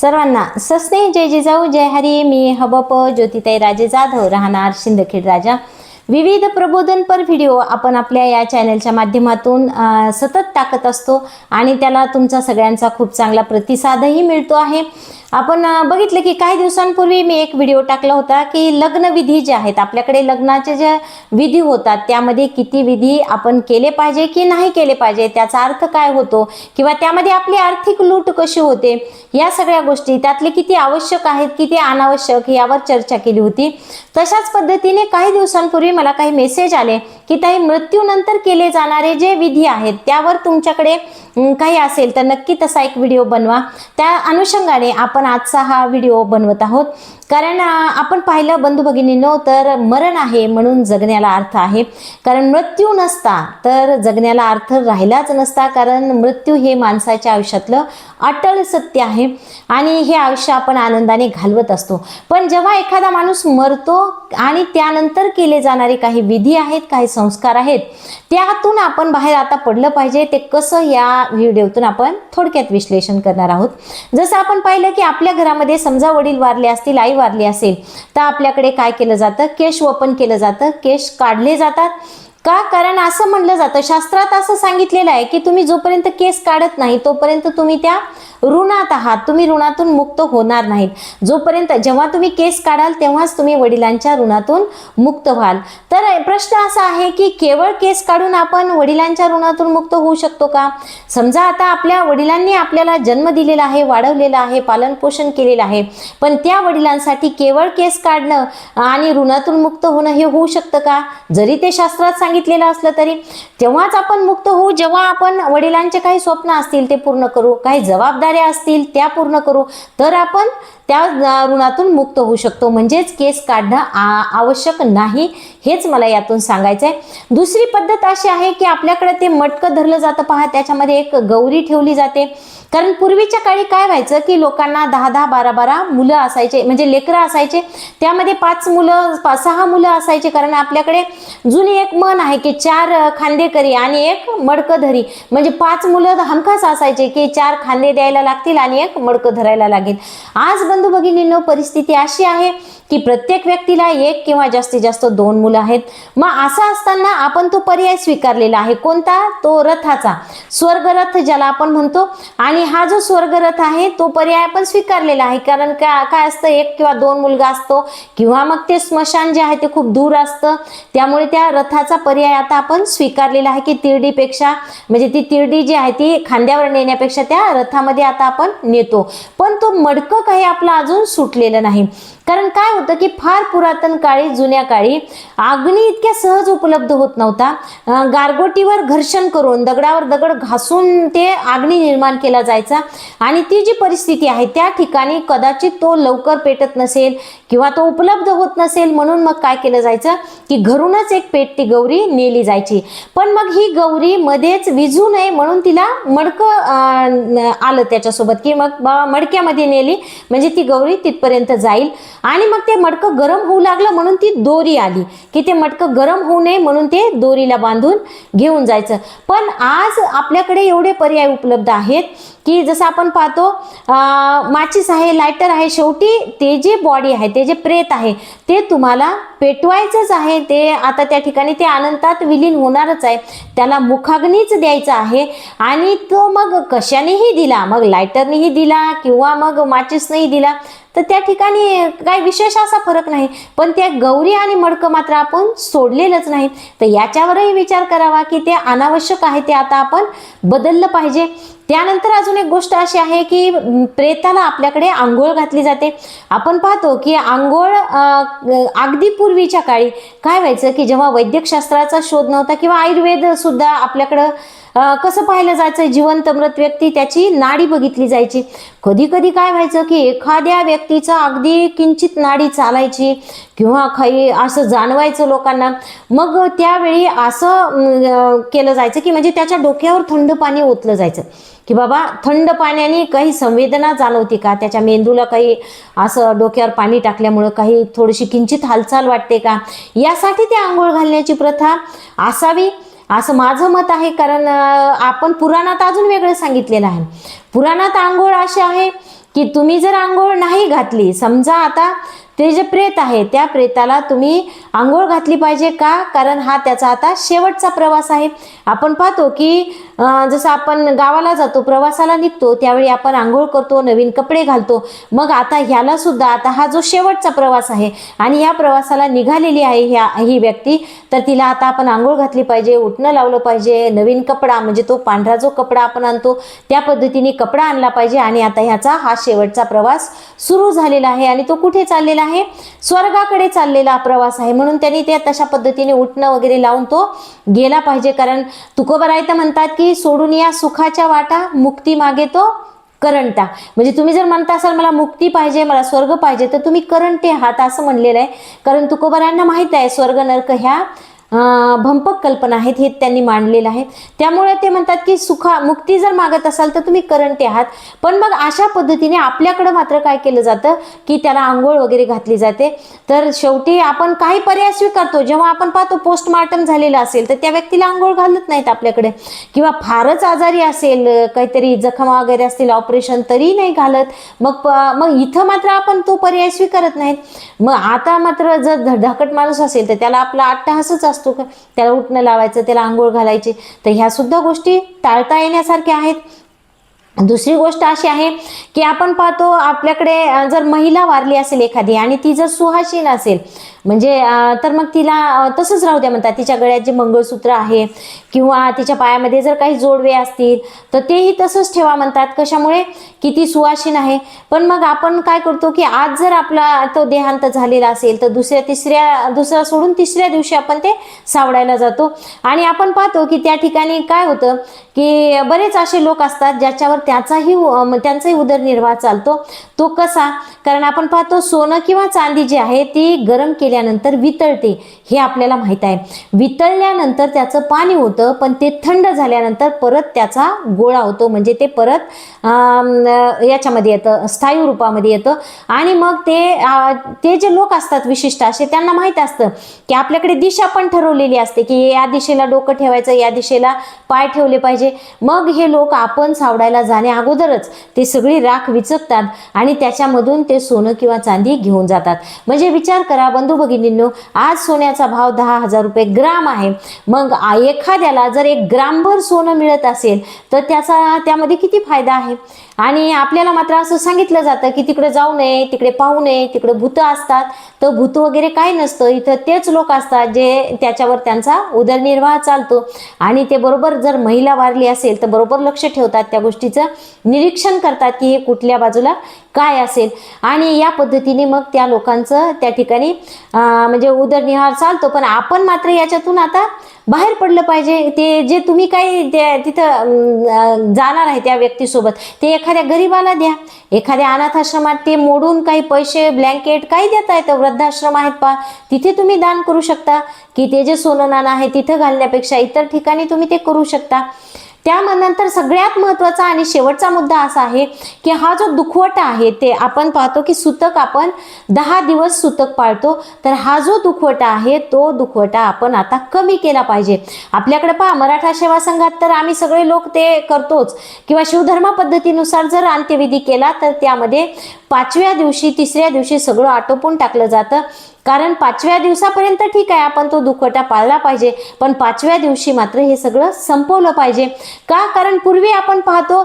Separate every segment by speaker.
Speaker 1: सर्वांना सस्ने जय जिजाऊ जय हरी मी हबप ज्योतिताई राजे जाधव राहणार शिंदखेड राजा. विविध प्रबोधनपर व्हिडिओ आपण आपल्या या चॅनलच्या माध्यमातून सतत टाकत असतो आणि त्याला तुमचा सगळ्यांचा खूप चांगला प्रतिसादही मिळतो आहे. आपण बघितलं की काही दिवसांपूर्वी मी एक व्हिडिओ टाकला होता की लग्नविधी जे आहेत आपल्याकडे लग्नाचे ज्या विधी होतात त्यामध्ये किती विधी आपण केले पाहिजे की नाही केले पाहिजे त्याचा अर्थ काय होतो किंवा त्यामध्ये आपली आर्थिक लूट कशी होते या सगळ्या गोष्टी त्यातले किती आवश्यक आहेत किती अनावश्यक यावर चर्चा केली होती. तशाच पद्धतीने काही दिवसांपूर्वी मला काही मेसेज आले की ताई मृत्यूनंतर केले जाणारे जे विधी आहेत त्यावर तुमच्याकडे काही असेल तर नक्की तसा एक व्हिडिओ बनवा. त्या अनुषंगाने आपण आजचा हा व्हिडिओ बनवत आहोत. कारण आपण पाहिलं बंधू भगिनींनो तर मरण आहे म्हणून जगण्याला अर्थ आहे. कारण मृत्यू नसता तर जगण्याला अर्थ राहिलाच नसता. कारण मृत्यू हे माणसाच्या आयुष्यातलं अटळ सत्य आहे. आणि हे आयुष्य आपण आनंदाने घालवत असतो. पण जेव्हा एखादा माणूस मरतो आणि त्यानंतर केले जाणारे काही विधी आहेत काही संस्कार आहेत त्यातून आपण बाहेर आता पडलं पाहिजे. ते कसं या व्हिडिओतून आपण थोडक्यात विश्लेषण करणार आहोत. जसं आपण पाहिलं की आपल्या घरामध्ये समजा वडील वारले असतील आई वारली असेल तर आपल्याकडे काय केलं जातं? केश वपन केलं जातं. केश काढले जातात. का? कारण असं म्हणलं जातं शास्त्रात असं सांगितलेलं आहे की तुम्ही जोपर्यंत केस काढत नाही तोपर्यंत तुम्ही त्या ऋणात आहात. तुम्ही ऋणातून मुक्त होणार नाहीत. जोपर्यंत जेव्हा तुम्ही केस काढाल तेव्हाच तुम्ही वडिलांच्या ऋणातून मुक्त व्हाल. तर प्रश्न असा आहे की केवळ केस काढून आपण वडिलांच्या ऋणातून मुक्त होऊ शकतो का? समजा आता आपल्या वडिलांनी आपल्याला जन्म दिलेला आहे वाढवलेला आहे पालनपोषण केलेलं आहे. पण त्या वडिलांसाठी केवळ केस काढणं आणि ऋणातून मुक्त होणं हे होऊ शकतं का? जरी ते शास्त्रात सांगितलेलं असलं तरी. तेव्हाच आपण मुक्त होऊ जेव्हा आपण वडिलांचे काही स्वप्न असतील ते पूर्ण करू. काही जबाबदाऱ्या असतील त्या पूर्ण करू. तर आपण त्या ऋणातून मुक्त होऊ शकतो. म्हणजेच केस काढणं आ- आवश्यक नाही हेच मला यातून सांगायचं आहे दुसरी पद्धत अशी आहे की आपल्याकडे ते मटकं धरलं जातं. पहा त्याच्यामध्ये एक गौरी ठेवली जाते. कारण पूर्वीच्या काळी काय व्हायचं की लोकांना दहा दहा बारा बारा मुलं असायचे म्हणजे लेकरं असायचे. त्यामध्ये पाच मुलं पाच सहा मुलं असायचे कारण आपल्याकडे जुनी एक मन आहे की चार खांदेकरी आणि एक मडकधरी. म्हणजे पाच मुलं हमखास असायचे की चार खांदे द्यायला लागतील आणि एक मडकं धरायला लागेल. आज बंधू भगिनींनो परिस्थिती अशी आहे की प्रत्येक व्यक्तीला एक किंवा जास्तीत जास्त दोन मुलं आहेत. मग असं असताना आपण तो पर्याय स्वीकारलेला आहे. कोणता? तो रथाचा. स्वर्गरथ ज्याला आपण म्हणतो. आणि हा जो स्वर्गरथ आहे तो पर्याय आपण स्वीकारलेला आहे. कारण का काय असतं? एक किंवा दोन मुलगा असतो. किंवा मग ते स्मशान जे आहे ते खूप दूर असतं. त्यामुळे त्या रथाचा पर्याय आता आपण स्वीकारलेला आहे की तिरडीपेक्षा म्हणजे ती तिरडी जी आहे ती खांद्यावर नेण्यापेक्षा त्या रथामध्ये आता आपण नेतो. पण तो मडकं काही आपलं अजून सुटलेलं नाही. कारण काय होतं की फार पुरातन काळी जुन्या काळी अग्नी इतक्या सहज उपलब्ध होत नव्हता. गारगोटीवर घर्षण करून दगडावर दगड घासून ते अग्नी निर्माण केला जायचा. आणि ती जी परिस्थिती आहे त्या ठिकाणी कदाचित तो लवकर पेटत नसेल किंवा तो उपलब्ध होत नसेल म्हणून मग काय केलं जायचं? की घरूनच एक पेटती गौरी नेली जायची. पण मग ही गौरी मध्येच विझू नये म्हणून तिला मडकं आलं त्याच्यासोबत. की मग मडक्यामध्ये मडक्यामध्ये नेली म्हणजे ती गौरी तिथपर्यंत जाईल. आणि मग ते मडकं गरम होऊ लागलं म्हणून ती दोरी आली. की ते मडकं गरम होऊ नये म्हणून ते दोरीला बांधून घेऊन जायचं. पण आज आपल्याकडे एवढे पर्याय उपलब्ध आहेत की जसं आपण पाहतो माचीस आहे लायटर आहे शेवटी ते जे बॉडी आहे ते जे प्रेत आहे ते तुम्हाला पेटवायचंच आहे. ते आता त्या ठिकाणी ते अनंतात विलीन होणारच आहे. त्याला मुखाग्नीच द्यायचा आहे. आणि तो मग कशानेही दिला मग लायटरनेही दिला किंवा मग मग माचीसनेही दिला. तर त्या ठिकाणी काही विशेष असा फरक नाही. पण त्या गौरी आणि मडकं मात्र आपण सोडलेलंच नाही. तर याच्यावरही विचार करावा की ते अनावश्यक आहे ते आता आपण बदललं पाहिजे. त्यानंतर अजून एक गोष्ट अशी आहे की प्रेताला आपल्याकडे आंघोळ घातली जाते. आपण पाहतो की आंघोळ अगदी पूर्वीच्या काळी काय व्हायचं की जेव्हा वैद्यकशास्त्राचा शोध नव्हता किंवा आयुर्वेद सुद्धा आपल्याकडं कसं पाहिलं जायचं? जिवंत मृत व्यक्ती त्याची नाडी बघितली जायची. कधी कधी काय व्हायचं की एखाद्या व्यक्तीचा अगदी किंचित नाडी चालायची किंवा काही असं जाणवायचं लोकांना. मग त्यावेळी असं केलं जायचं की म्हणजे त्याच्या डोक्यावर थंड पाणी ओतलं जायचं. की बाबा थंड पाण्याने काही संवेदना जाणवते का? त्याच्या मेंदूला काही असं डोक्यावर पाणी टाकल्यामुळं काही थोडीशी किंचित हालचाल वाटते का? यासाठी ते आंघोळ घालण्याची प्रथा असावी. असं माझं मत आहे कारण आपण पुराणात अजून वेगळं सांगितलेलं आहे. पुराणात आंघोळ अशी आहे की तुम्ही जर आंघोळ नाही घातली समजा आता ते जे प्रेत आहे त्या प्रेताला तुम्ही आंघोळ घातली पाहिजे का? कारण हा त्याचा आता शेवटचा प्रवास आहे. आपण पाहतो की जसं आपण गावाला जातो प्रवासाला निघतो त्यावेळी आपण आंघोळ करतो नवीन कपडे घालतो. मग आता ह्याला सुद्धा आता हा जो शेवटचा प्रवास आहे आणि या प्रवासाला निघालेली आहे ह्या ही व्यक्ती तर तिला आता आपण आंघोळ घातली पाहिजे उठणं लावलं पाहिजे नवीन कपडा म्हणजे तो पांढरा जो कपडा आपण आणतो त्या पद्धतीने कपडा आणला पाहिजे आणि आता ह्याचा हा शेवटचा प्रवास सुरू झालेला आहे आणि तो कुठे चाललेला आहे? स्वर्गाकडे चाललेला प्रवास आहे. म्हणून त्यांनी ते तशा पद्धतीने उठणं वगैरे लावून तो गेला पाहिजे. कारण तुकोबराय तर म्हणतात की सोडून या सुखाच्या वाटा मुक्ती मागे तो करंटा. म्हणजे तुम्ही जर म्हणता असाल मला मुक्ती पाहिजे मला स्वर्ग पाहिजे तर तुम्ही करंटे आहात असं म्हणलेलं आहे. कारण तुकोबरांना माहीत आहे स्वर्ग नरक ह्या भंपक कल्पना आहेत हे त्यांनी मांडलेलं आहे. त्यामुळे ते म्हणतात की सुखा मुक्ती जर मागत असाल तर तुम्ही करंटे आहात. पण मग अशा पद्धतीने आपल्याकडं मात्र काय केलं जातं? की त्याला आंघोळ वगैरे घातली जाते. तर शेवटी आपण काही पर्याय स्वीकारतो. जेव्हा आपण पाहतो पोस्टमार्टम झालेलं असेल तर त्या व्यक्तीला आंघोळ घालत नाहीत आपल्याकडे. किंवा फारच आजारी असेल काहीतरी जखमा वगैरे असतील ऑपरेशन तरी नाही घालत. मग प- मग इथं मात्र आपण तो पर्याय स्वीकारत नाहीत. मग आता मात्र जर धडधाकट माणूस असेल तर त्याला आपला अट्टहासच असतो. का? त्याला उठणं लावायचं त्याला आंघोळ घालायची. तर ह्या सुद्धा गोष्टी टाळता येण्यासारख्या आहेत. दुसरी गोष्ट अशी आहे की आपण पाहतो आपल्याकडे जर महिला वारली असेल एखादी आणि ती जर सुहाशील असेल म्हणजे तर मग तिला तसंच राहू द्या म्हणतात. तिच्या गळ्यात जे मंगळसूत्र आहे किंवा तिच्या पायामध्ये जर काही जोडवे असतील तर तेही तसंच ठेवा म्हणतात. कशामुळे? की ती सुवासीन आहे. पण मग आपण काय करतो की आज जर आपला तो देहांत झालेला असेल तर दुसऱ्या तिसऱ्या दुसरा सोडून तिसऱ्या दिवशी आपण ते सावडायला जातो. आणि आपण पाहतो की त्या ठिकाणी काय होतं की बरेच असे लोक असतात ज्याच्यावर त्याचाही त्यांचाही उदरनिर्वाह चालतो. तो कसा? कारण आपण पाहतो सोनं किंवा चांदी जी आहे ती गरम केल्यानंतर वितळते हे आपल्याला माहीत आहे. वितळल्यानंतर त्याचं पाणी होतं पण ते थंड झाल्यानंतर परत त्याचा गोळा होतो. म्हणजे ते परत याच्यामध्ये येतं स्थायू रूपामध्ये येतं. आणि मग ते ते जे लोक असतात विशिष्ट असे त्यांना माहीत असतं की आपल्याकडे दिशा पण ठरवलेली असते की या दिशेला डोकं ठेवायचं या दिशेला पाय ठेवले पाहिजे. मग हे लोक आपण सावडायला जा जाण्या अगोदरच ते सगळी राख विचकतात आणि त्याच्यामधून ते सोनं किंवा चांदी घेऊन जातात. म्हणजे विचार करा बंधू भगिनींनो आज सोन्याचा भाव दहा हजार रुपये ग्राम आहे. मग एखाद्याला जर एक ग्रामभर सोनं मिळत असेल तर त्याचा त्यामध्ये किती फायदा आहे? आणि आपल्याला मात्र असं सांगितलं जातं की तिकडे जाऊ नये तिकडे पाहू नये तिकडे भूतं असतात. तर भूत वगैरे काय नसतं. इथं तेच लोक असतात जे त्याच्यावर त्यांचा उदरनिर्वाह चालतो. आणि ते बरोबर जर महिला वारली असेल तर बरोबर लक्ष ठेवतात त्या गोष्टीचं. निरीक्षण करतात की हे कुठल्या बाजूला काय असेल. आणि या पद्धतीने मग त्या लोकांचं त्या ठिकाणी म्हणजे उदरनिर्वाह चालतो. पण आपण मात्र याच्यातून आता बाहेर पडलं पाहिजे. ते जे तुम्ही काही तिथं जाणार आहे त्या व्यक्तीसोबत ते एखाद्या गरीबाला द्या. एखाद्या अनाथाश्रमात ते मोडून काही पैसे ब्लँकेट काही देता येतं. वृद्धाश्रम आहेत पा तिथे तुम्ही दान करू शकता. की ते जे सोनं नाणं आहे तिथं घालण्यापेक्षा इतर ठिकाणी तुम्ही ते करू शकता. त्यानंतर सगळ्यात महत्त्वाचा आणि शेवटचा मुद्दा असा आहे की हा जो दुखवटा आहे ते आपण पाहतो की सुतक आपण दहा दिवस सुतक पाळतो. तर हा जो दुखवटा आहे तो दुखवटा आपण आता कमी केला पाहिजे. आपल्याकडे पहा मराठा सेवा संघात तर आम्ही सगळे लोक ते करतोच. किंवा शिवधर्म पद्धतीनुसार जर अंत्यविधी केला तर त्यामध्ये पाचव्या दिवशी तिसऱ्या दिवशी सगळं आटोपून टाकलं जातं. कारण पाचव्या दिवसापर्यंत ठीक आहे आपण तो दुखवटा पाळला पाहिजे पण पाचव्या दिवशी मात्र हे सगळं संपवलं पाहिजे. का? कारण पूर्वी आपण पाहतो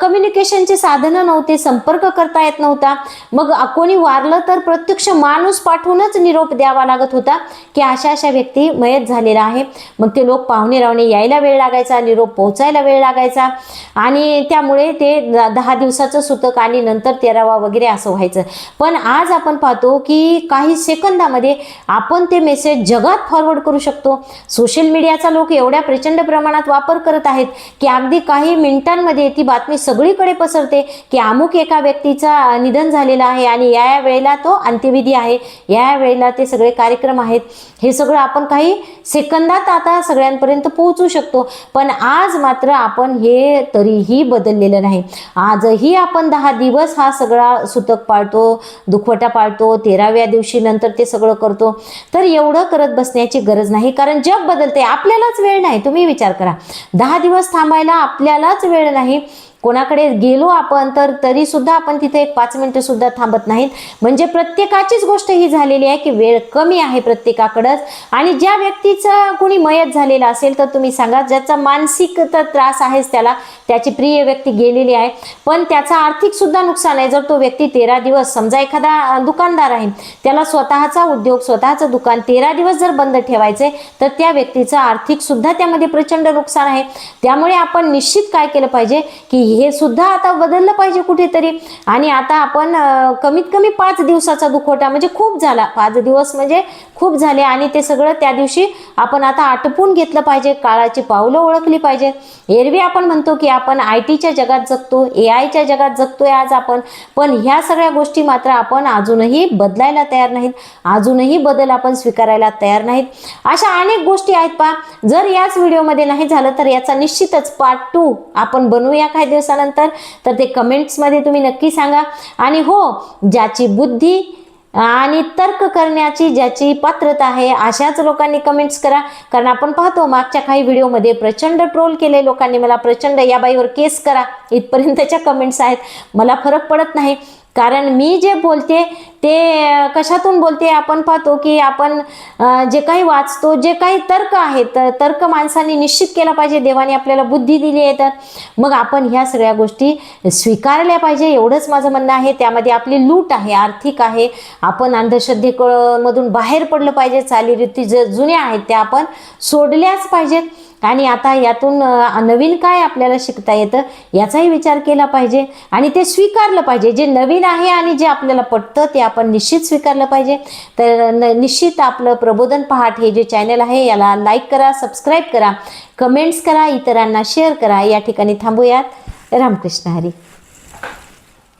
Speaker 1: कम्युनिकेशनचे साधनं नव्हते संपर्क करता येत नव्हता. मग कोणी वारलं तर प्रत्यक्ष माणूस पाठवूनच निरोप द्यावा लागत होता की अशा अशा व्यक्ती मयत झालेला आहे. मग ते लोक पाहुणे रावणे यायला वेळ लागायचा निरोप पोहोचायला वेळ लागायचा. आणि त्यामुळे ते दहा दिवसाचं सुतक आणि नंतर तेरावा वगैरे असं व्हायचं. पण आज आपण पाहतो की काही सेकंद सेकंदामध्ये आपण ते मेसेज जगात फॉरवर्ड करू शकतो. सोशल मीडियाचा लोक एवढ्या प्रचंड प्रमाणात वापर करत आहेत की अगदी काही मिनिटांमध्ये ती बातमी सगळीकडे पसरते की अमुक एका व्यक्तीचा निधन झालेला आहे आणि या या वेळेला तो अंत्यविधी आहे. या या वेळेला ते सगळे कार्यक्रम आहेत. हे सगळं आपण काही सेकंदात आता सगळ्यांपर्यंत पोहोचू शकतो. पण आज मात्र आपण हे तरीही बदललेलं नाही. आजही आपण दहा दिवस हा सगळा सुतक पाळतो दुखवटा पाळतो. तेराव्या दिवशी नंतर ते सगळं करतो. तर एवढं करत बसण्याची गरज नाही. कारण जग बदलते आपल्यालाच वेळ नाही. तुम्ही विचार करा. दहा दिवस थांबायला आपल्यालाच वेळ नाही. कोणाकडे गेलो आपण तर तरी सुद्धा आपण तिथे एक पाच मिनिटं सुद्धा थांबत नाहीत. म्हणजे प्रत्येकाचीच गोष्ट ही झालेली आहे की वेळ कमी आहे प्रत्येकाकडंच. आणि ज्या व्यक्तीचं कोणी मयत झालेला असेल तर तुम्ही सांगा ज्याचा मानसिक तर त्रास आहेच त्याला त्याची प्रिय व्यक्ती गेलेली आहे. पण त्याचा आर्थिक सुद्धा नुकसान आहे. जर तो व्यक्ती तेरा दिवस समजा एखादा दुकानदार आहे त्याला स्वतःचा उद्योग स्वतःचं दुकान तेरा दिवस जर बंद ठेवायचे तर त्या व्यक्तीचं आर्थिक सुद्धा त्यामध्ये प्रचंड नुकसान आहे. त्यामुळे आपण निश्चित काय केलं पाहिजे की हे सुद्धा आता बदललं पाहिजे कुठेतरी. आणि आता आपण कमीत कमी पाच दिवसाचा दुखोटा म्हणजे खूप झाला. पाच दिवस म्हणजे खूप झाले आणि ते सगळं त्या दिवशी आपण आता आटपून घेतलं पाहिजे काळाची पावलं ओळखली पाहिजे. एरवी आपण म्हणतो की आपण आय टीच्या जगात जगतो ए आयच्या जगात जगतोय आज आपण. पण ह्या सगळ्या गोष्टी मात्र आपण अजूनही बदलायला तयार नाहीत. अजूनही बदल आपण स्वीकारायला तयार नाहीत. अशा अनेक गोष्टी आहेत पा जर याच व्हिडिओमध्ये नाही झालं तर याचा निश्चितच पार्ट टू आपण बनवूया काही दिवसानंतर तर ते कमेंट्समध्ये तुम्ही नक्की सांगा. आणि हो ज्याची बुद्धी आणि तर्क करण्याची ज्याची पात्रता आहे अशाच लोकांनी कमेंट्स करा. कारण आपण पाहतो मागच्या काही व्हिडिओमध्ये प्रचंड ट्रोल केले लोकांनी. मला प्रचंड या बाईवर केस करा. इथपर्यंतच्या कमेंट्स आहेत. मला फरक पडत नाही. कारण मी जे बोलते ते कशातून बोलते आपण पाहतो की आपण जे काही वाचतो जे काही तर्क आहेत तर तर्क माणसांनी निश्चित केला पाहिजे देवाने आपल्याला बुद्धी दिली आहे तर. मग आपण ह्या सगळ्या गोष्टी स्वीकारल्या पाहिजे एवढंच माझं म्हणणं आहे. त्यामध्ये आपली लूट आहे आर्थिक आहे. आपण अंधश्रद्धे मधून बाहेर पडलं पाहिजे चालीरीती ज जुन्या आहेत त्या आपण सोडल्याच पाहिजेत. आणि आता यातून नवीन काय आपल्याला शिकता येतं याचाही विचार केला पाहिजे आणि ते स्वीकारलं पाहिजे. जे नवीन आहे आणि जे आपल्याला पटतं ते आपण निश्चित स्वीकारलं पाहिजे. तर न निश्चित आपलं प्रबोधन पहाट हे जे चॅनल आहे याला लाईक करा सबस्क्राईब करा कमेंट्स करा इतरांना शेअर करा. या ठिकाणी थांबूयात. रामकृष्ण हरी.